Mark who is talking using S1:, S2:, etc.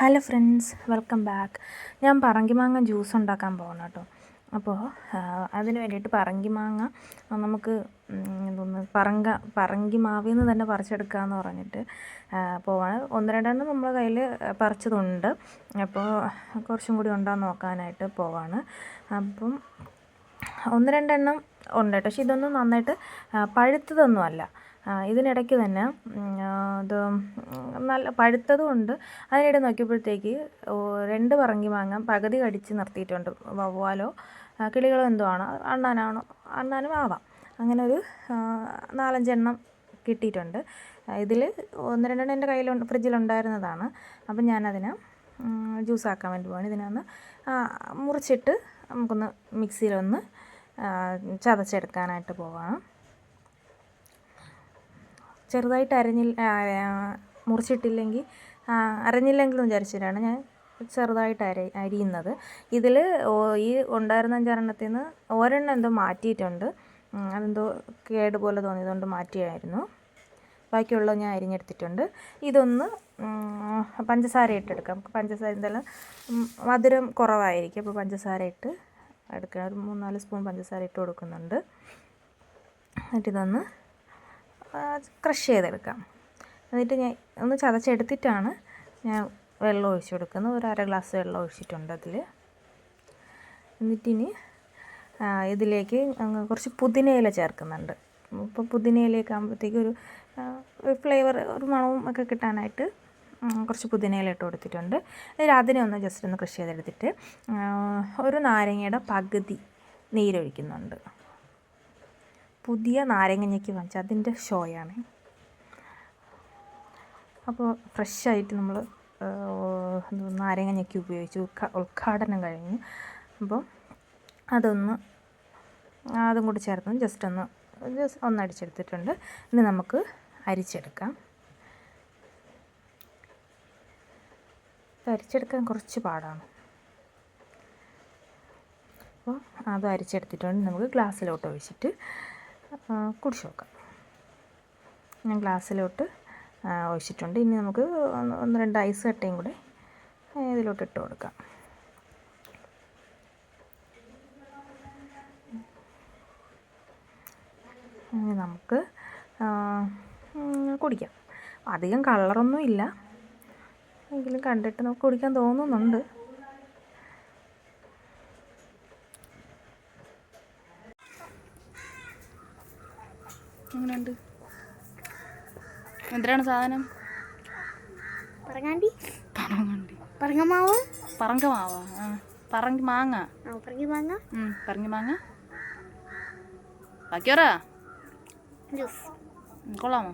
S1: Hello friends welcome back ഞാൻ പറങ്കിമാങ്ങ juice ഉണ്ടാക്കാൻ പോകണം കേട്ടോ. അപ്പോൾ അതിന് വേണ്ടിയിട്ട് പറങ്കിമാങ്ങ നമുക്ക് എന്തോന്ന് പറങ്ക പറങ്കി മാവിന്ന് നിന്ന് തന്നെ പറിച്ചെടുക്കാമെന്ന് പറഞ്ഞിട്ട് പോവാണ്. ഒന്ന് രണ്ടെണ്ണം നമ്മളെ കയ്യിൽ പറിച്ചതുണ്ട്. അപ്പോൾ കുറച്ചും കൂടി ഉണ്ടോ നോക്കാനായിട്ട് പോവാണ്. അപ്പം ഒന്ന് രണ്ടെണ്ണം ഉണ്ട് കേട്ടോ. പക്ഷെ ഇതൊന്നും നന്നായിട്ട് പഴുത്തതൊന്നും അല്ല. ഇതിനിടയ്ക്ക് തന്നെ ഇത് നല്ല പഴുത്തതും ഉണ്ട്. അതിനിടെ നോക്കിയപ്പോഴത്തേക്ക് രണ്ട് പറങ്കി മാങ്ങ പകുതി കടിച്ച് നിർത്തിയിട്ടുണ്ട്. വവ്വാലോ കിളികളോ എന്തോ ആണ് അണ്ണാനാണോ അണ്ണാനും ആവാം. അങ്ങനെ ഒരു നാലഞ്ചെണ്ണം കിട്ടിയിട്ടുണ്ട്. ഇതിൽ ഒന്ന് രണ്ടെണ്ണം എന്റെ കയ്യിൽ ഫ്രിഡ്ജിലുണ്ടായിരുന്നതാണ്. അപ്പം ഞാനതിനെ ജ്യൂസാക്കാൻ വേണ്ടി പോവാണ്. ഇതിനൊന്ന് മുറിച്ചിട്ട് നമുക്കൊന്ന് മിക്സിയിലൊന്ന് ചതച്ചെടുക്കാനായിട്ട് പോവാം ചെറുതായിട്ട് അരഞ്ഞില്ല മുറിച്ചിട്ടില്ലെങ്കിൽ അരഞ്ഞില്ലെങ്കിലും വിചാരിച്ചിട്ടാണ് ഞാൻ ചെറുതായിട്ട് അര അരിയുന്നത്. ഇതിൽ ഈ ഉണ്ടായിരുന്ന അഞ്ചെണ്ണത്തിൽ നിന്ന് ഒരെണ്ണം എന്തോ മാറ്റിയിട്ടുണ്ട്. അതെന്തോ കേട് പോലെ തോന്നിയതുകൊണ്ട് മാറ്റിയായിരുന്നു. ബാക്കിയുള്ളത് ഞാൻ അരിഞ്ഞെടുത്തിട്ടുണ്ട്. ഇതൊന്ന് പഞ്ചസാര ഇട്ടെടുക്കാം പഞ്ചസാര എന്തായാലും മധുരം കുറവായിരിക്കും. അപ്പോൾ പഞ്ചസാര ഇട്ട് എടുക്കണം ഒരു മൂന്നാൽ സ്പൂൺ പഞ്ചസാര ഇട്ട് കൊടുക്കുന്നുണ്ട്. എന്നിട്ടിതൊന്ന് ക്രഷ് ചെയ്തെടുക്കാം. എന്നിട്ട് ഞാൻ ഒന്ന് ചതച്ചെടുത്തിട്ടാണ് ഞാൻ വെള്ളം ഒഴിച്ചു കൊടുക്കുന്നത്. ഒരു അര ഗ്ലാസ് വെള്ളം ഒഴിച്ചിട്ടുണ്ട് അതിൽ എന്നിട്ടിനി ഇതിലേക്ക് കുറച്ച് പുതിനയില ചേർക്കുന്നുണ്ട്. ഇപ്പോൾ പുതിനയിലേക്ക് ആകുമ്പോഴത്തേക്കും ഒരു ഫ്ലേവർ ഒരു മണവും ഒക്കെ കിട്ടാനായിട്ട് കുറച്ച് പുതിനയില ഇട്ട് കൊടുത്തിട്ടുണ്ട് അതിനെ ഒന്ന് ജസ്റ്റ് ഒന്ന് കൃഷി ചെയ്തെടുത്തിട്ട് ഒരു നാരങ്ങയുടെ പകുതി നീരൊഴിക്കുന്നുണ്ട്. പുതിയ നാരങ്ങഞ്ഞയ്ക്ക് വാങ്ങിച്ച അതിന്റെ ഷോയാണ്. അപ്പോൾ ഫ്രഷായിട്ട് നമ്മൾ നാരങ്ങഞ്ഞയ്ക്ക് ഉപയോഗിച്ചു ഉദ്ഘാടനം കഴിഞ്ഞ്. അപ്പോൾ അതൊന്ന് അതും കൂടി ചേർത്ത് ജസ്റ്റ് ഒന്ന് ജസ്റ്റ് ഒന്ന് അടിച്ചെടുത്തിട്ടുണ്ട്. ഇനി നമുക്ക് അരിച്ചെടുക്കാം. അരിച്ചെടുക്കാൻ കുറച്ച് പാടാണ്. അപ്പോൾ അത് അരിച്ചെടുത്തിട്ടുണ്ട്. നമുക്ക് ഗ്ലാസ്സിലോട്ട് ഒഴിച്ചിട്ട് കുടിച്ച് നോക്കാം. ഞാൻ ഗ്ലാസ്സിലോട്ട് ഒഴിച്ചിട്ടുണ്ട്. ഇനി നമുക്ക് ഒന്ന് രണ്ട് ഐസ് കട്ടയും കൂടെ ഇതിലോട്ട് ഇട്ട് കൊടുക്കാം. നമുക്ക് കുടിക്കാം. അധികം കളറൊന്നും ഇല്ല. എങ്കിലും കണ്ടിട്ട് നമുക്ക് കുടിക്കാൻ തോന്നുന്നുണ്ട്. എങ്ങനെയുണ്ട്? എന്തിനാണ് സാധനം?
S2: പറങ്ങാണ്ടി.
S1: പറങ്ങണ്ടി.
S2: പറങ്ങമാവ്.
S1: പറങ്കമാവ ആ പറങ്കി മാങ്ങ.
S2: ആ പറങ്ങി മാങ്ങ.
S1: പറങ്കി മാങ്ങ. ബാക്കിയോറാ
S2: ജ്യൂസ്.
S1: കൊള്ളാമോ.